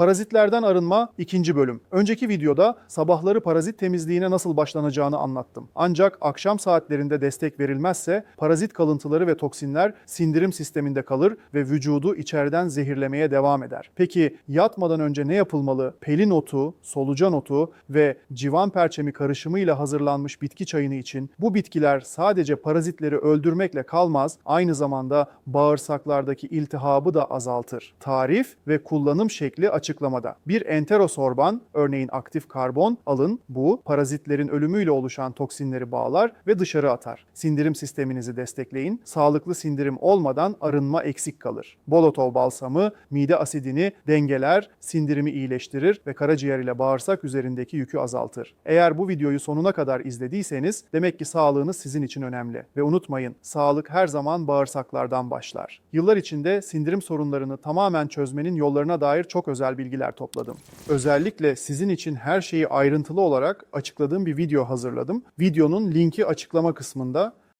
Parazitlerden arınma ikinci bölüm. Önceki videoda sabahları parazit temizliğine nasıl başlanacağını anlattım. Ancak akşam saatlerinde destek verilmezse parazit kalıntıları ve toksinler sindirim sisteminde kalır ve vücudu içeriden zehirlemeye devam eder. Peki yatmadan önce ne yapılmalı? Pelin otu, solucan otu ve civan perçemi karışımıyla hazırlanmış bitki çayını için bu bitkiler sadece parazitleri öldürmekle kalmaz, aynı zamanda bağırsaklardaki iltihabı da azaltır. Tarif ve kullanım şekli açıklamada. Bir enterosorban, örneğin aktif karbon alın. Bu parazitlerin ölümüyle oluşan toksinleri bağlar ve dışarı atar. Sindirim sisteminizi destekleyin. Sağlıklı sindirim olmadan arınma eksik kalır. Bolotov balsamı mide asidini dengeler, sindirimi iyileştirir ve karaciğer ile bağırsak üzerindeki yükü azaltır. Eğer bu videoyu sonuna kadar izlediyseniz demek ki sağlığınız sizin için önemli. Ve unutmayın, sağlık her zaman bağırsaklardan başlar. Yıllar içinde sindirim sorunlarını tamamen çözmenin yollarına dair çok özel bilgiler topladım. Özellikle sizin için her şeyi ayrıntılı olarak açıkladığım bir video hazırladım. Videonun linki açıklama kısmında.